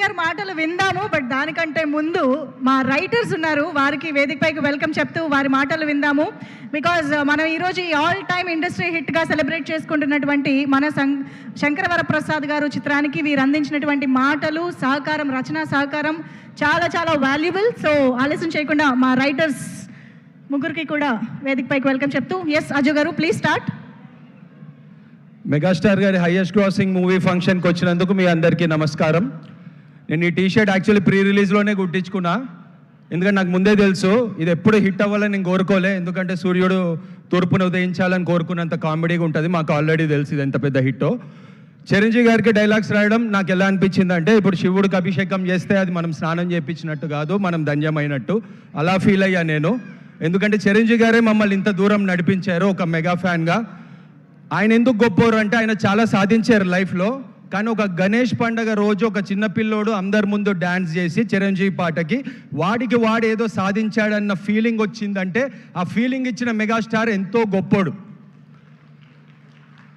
గారి మాటలు విందాము బట్ దానికంటే ముందు మా రైటర్స్ ఉన్నారు. వారికి వేదికపైకి వెల్కమ్ చెప్తూ వారి మాటలు విందాము. బికాజ్ uh, మనం ఈరోజు ఈ ఆల్ టైమ్ ఇండస్ట్రీ హిట్గా సెలబ్రేట్ చేసుకుంటున్నటువంటి మన సం శంకరవర ప్రసాద్ గారు చిత్రానికి వీరు అందించినటువంటి మాటలు సహకారం రచనా సహకారం చాలా చాలా వాల్యుబుల్ సో ఆలస్యం చేయకుండా మా రైటర్స్ ముగ్గురికి కూడా వేదికపైకి వెల్కమ్ చెప్తూ ఎస్ అజు గారు ప్లీజ్ స్టార్ట్ మెగాస్టార్ గారి హైయెస్ట్ క్రాసింగ్ మూవీ ఫంక్షన్కి వచ్చినందుకు మీ అందరికీ నమస్కారం. నేను ఈ టీషర్ట్ యాక్చువల్లీ ప్రీ రిలీజ్లోనే కుట్టించుకున్నా. ఎందుకంటే నాకు ముందే తెలుసు ఇది ఎప్పుడు హిట్ అవ్వాలని నేను కోరుకోలే. ఎందుకంటే సూర్యుడు తూర్పును ఉదయించాలని కోరుకున్నంత కామెడీగా ఉంటుంది. మాకు ఆల్రెడీ తెలుసు ఇది ఎంత పెద్ద హిట్టో చిరంజీవి గారికి డైలాగ్స్ రాయడం నాకు ఎలా అనిపించింది అంటే ఇప్పుడు శివుడికి అభిషేకం చేస్తే అది మనం స్నానం చేయించినట్టు కాదు మనం ధన్యమైనట్టు. అలా ఫీల్ అయ్యా నేను. ఎందుకంటే చిరంజీవి గారే మమ్మల్ని ఇంత దూరం నడిపించారు ఒక మెగా ఫ్యాన్గా ఆయన ఎందుకు గొప్పవారు అంటే ఆయన చాలా సాధించారు లైఫ్లో కానీ ఒక గణేష్ పండగ రోజు ఒక చిన్న పిల్లోడు అందరి ముందు డ్యాన్స్ చేసి చిరంజీవి పాటకి వాడికి వాడు ఏదో సాధించాడన్న ఫీలింగ్ వచ్చిందంటే ఆ ఫీలింగ్ ఇచ్చిన మెగాస్టార్ ఎంతో గొప్పోడు.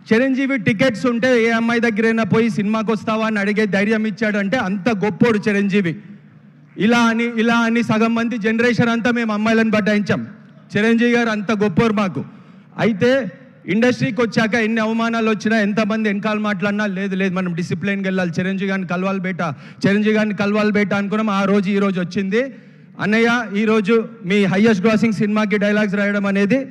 చిరంజీవి టికెట్స్ ఉంటే ఏ అమ్మాయి దగ్గరైనా పోయి సినిమాకి వస్తావా అని అడిగే ధైర్యం ఇచ్చాడంటే అంత గొప్పోడు చిరంజీవి. ఇలా అని ఇలా అని సగం మంది జనరేషన్ అంతా మేము అమ్మాయిలను బడ్డాయించాం చిరంజీవి గారు అంత గొప్పోరు మాకు. అయితే ఇండస్ట్రీకి వచ్చాక ఎన్ని అవమానాలు వచ్చినా ఎంతమంది వెనకాల మాట్లాడినా లేదు లేదు మనం డిసిప్లిన్కి వెళ్ళాలి చిరంజీవి గారిని కలవాలి బేట చిరంజీవి గారిని కలవాలి బేట అనుకున్నాం ఆ రోజు ఈ రోజు వచ్చింది. అన్నయ్య ఈరోజు మీ హయ్యెస్ట్ గ్రాసింగ్ సినిమాకి డైలాగ్స్ రాయడం అనేది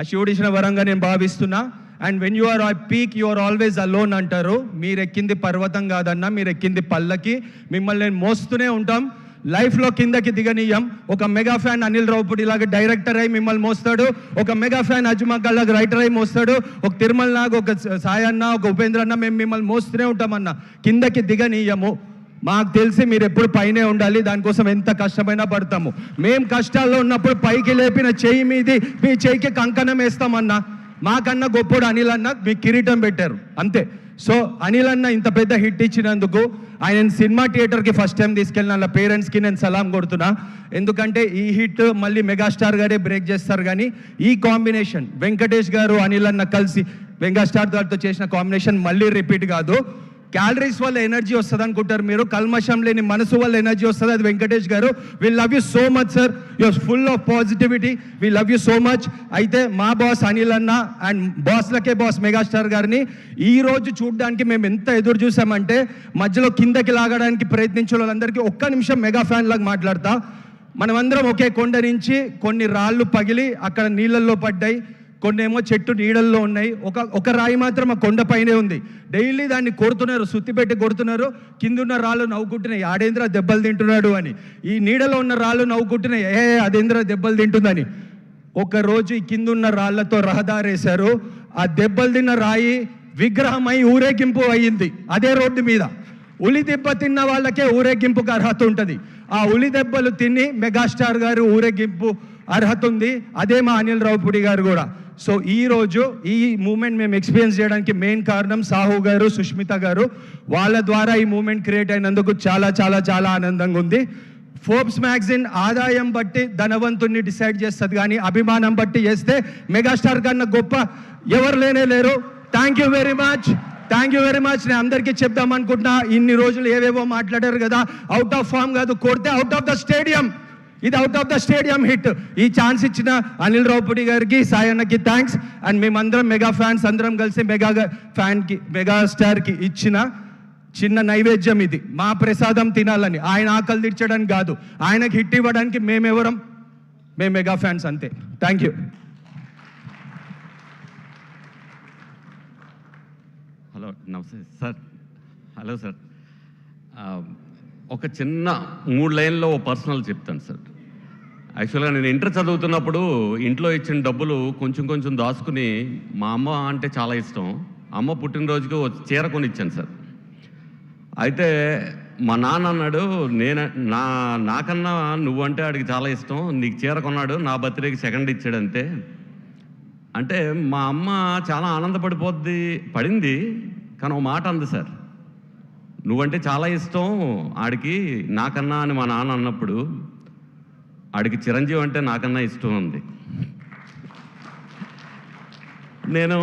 ఆ శివుడు ఇచ్చిన వరంగా నేను భావిస్తున్నా. And when you are peak you are always alone అంటారు. మీరు ఎక్కింది పర్వతం కాదన్నా మీరు ఎక్కింది పల్లకి. మిమ్మల్ని నేను మోస్తూనే ఉంటాం. లైఫ్లో కిందకి దిగనీయం. ఒక మెగా ఫ్యాన్ అనిల్ రావుపూడి ఇలాగ డైరెక్టర్ అయి మిమ్మల్ని మోస్తాడు. ఒక మెగా ఫ్యాన్ అజుమక్కల్లాగా రైటర్ అయి మోస్తాడు. ఒక తిరుమల నాగ్ ఒక సాయి అన్న ఒక ఉపేంద్ర అన్న మేము మిమ్మల్ని మోస్తూనే ఉంటామన్న కిందకి దిగనీయము. మాకు తెలిసి మీరు ఎప్పుడు పైనే ఉండాలి. దానికోసం ఎంత కష్టమైనా పడతాము. మేము కష్టాల్లో ఉన్నప్పుడు పైకి లేపిన చెయ్యి మీది మీ చెయ్యికి కంకణం వేస్తామన్నా. మాకన్నా గొప్పోడు అనిల్ అన్న మీ కిరీటం పెట్టారు. అంతే. సో అనిల్ అన్న ఇంత పెద్ద హిట్ ఇచ్చినందుకు ఆయన సినిమా థియేటర్కి ఫస్ట్ టైం తీసుకెళ్ళిన వాళ్ళ పేరెంట్స్కి నేను సలాం కొడుతున్నా. ఎందుకంటే ఈ హిట్ మళ్ళీ మెగాస్టార్ గారే బ్రేక్ చేస్తారు కానీ ఈ కాంబినేషన్ వెంకటేష్ గారు అనిల్ అన్న కలిసి మెగాస్టార్ గారితో చేసిన కాంబినేషన్ మళ్ళీ రిపీట్ కాదు. క్యాలరీస్ వల్ల ఎనర్జీ వస్తుంది అనుకుంటారు మీరు కల్మషం లేని మనసు వల్ల ఎనర్జీ వస్తుంది. అది వెంకటేష్ గారు we love you so much sir you're full of positivity we love you so much అయితే మా బాస్ అనిల్ అన్న అండ్ బాస్లకే బాస్ మెగాస్టార్ గారిని ఈ రోజు చూడడానికి మేము ఎంత ఎదురు చూసామంటే మధ్యలో కిందకి లాగడానికి ప్రయత్నించిన వాళ్ళందరికీ ఒక్క నిమిషం మెగా ఫ్యాన్ లాగా మాట్లాడతా. మనమందరం ఒకే కొండ నుంచి కొన్ని రాళ్ళు పగిలి అక్కడ నీళ్ళల్లో పడ్డాయి. కొన్ని ఏమో చెట్టు నీడల్లో ఉన్నాయి. ఒక ఒక రాయి మాత్రం ఆ కొండపైనే ఉంది. డైలీ దాన్ని కొడుతున్నారు సుత్తి పెట్టి కొడుతున్నారు. కిందున్న రాళ్ళు నవ్వుకుంటున్నాయి. ఆడేంద్ర దెబ్బలు తింటున్నాడు అని. ఈ నీడలో ఉన్న రాళ్ళు నవ్వుకుంటున్నాయి. ఏ అదేంద్ర దెబ్బలు తింటుందని. ఒకరోజు ఈ కిందున్న రాళ్ళతో రహదారేశారు. ఆ దెబ్బలు తిన్న రాయి విగ్రహమై ఊరేగింపు అయ్యింది అదే రోడ్డు మీద. ఉలి దెబ్బ తిన్న వాళ్ళకే ఊరేగింపుకు అర్హత ఉంటుంది. ఆ ఉలి దెబ్బలు తిని మెగాస్టార్ గారు ఊరేగింపు అర్హత ఉంది అదే మా అనిల్ రావుపూడి గారు కూడా. సో ఈ రోజు ఈ మూమెంట్ మేము ఎక్స్పీరియన్స్ చేయడానికి మెయిన్ కారణం సాహు గారు సుష్మిత గారు. వాళ్ళ ద్వారా ఈ మూమెంట్ క్రియేట్ అయినందుకు చాలా చాలా చాలా ఆనందంగా ఉంది. ఫోర్బ్స్ మ్యాగజైన్ ఆదాయం బట్టి ధనవంతుణ్ణి డిసైడ్ చేస్తుంది కానీ అభిమానం బట్టి చేస్తే మెగాస్టార్ కన్నా గొప్ప ఎవరు లేనే లేరు. Thank you very much thank you very much నేను అందరికీ చెప్దాం అనుకుంటున్నా. ఇన్ని రోజులు ఏవేవో మాట్లాడారు కదా. అవుట్ ఆఫ్ ఫామ్ కాదు. కొడితే అవుట్ ఆఫ్ ద స్టేడియం ఇది out of the stadium hit ఈ ఛాన్స్ ఇచ్చిన అనిల్ రావుపూడి గారికి సాయి అన్నకి థ్యాంక్స్ అండ్ మేమందరం మెగా ఫ్యాన్స్ అందరం కలిసి మెగా ఫ్యాన్కి మెగా స్టార్కి ఇచ్చిన చిన్న నైవేద్యం ఇది. మా ప్రసాదం తినాలని. ఆయన ఆకలి తీర్చడానికి కాదు. ఆయనకి హిట్ ఇవ్వడానికి మేమెవరం? మేము మెగా ఫ్యాన్స్ అంతే. థ్యాంక్ యూ హలో నమస్తే సార్. Hello sir. ఒక చిన్న మూడు లైన్లో ఓ పర్సనల్ చెప్తాను సార్. యాక్చువల్గా నేను ఇంటర్ చదువుతున్నప్పుడు ఇంట్లో ఇచ్చిన డబ్బులు కొంచెం కొంచెం దాచుకుని మా అమ్మ అంటే చాలా ఇష్టం. అమ్మ పుట్టినరోజుకి చీర కొని ఇచ్చాను సార్. అయితే మా నాన్న అన్నాడు నేను నా నాకన్నా నువ్వంటే ఆడికి చాలా ఇష్టం. నీకు చీర కొన్నాడు నా బర్త్డేకి సెకండ్ ఇచ్చాడు అంతే. అంటే మా అమ్మ చాలా ఆనందపడిపోద్ది పడింది. కానీ ఒక మాట అంది సార్. నువ్వంటే చాలా ఇష్టం ఆడికి నాకన్నా అని మా నాన్న అన్నప్పుడు ఆడికి చిరంజీవి అంటే నాకన్నా ఇష్టం ఉంది. నేను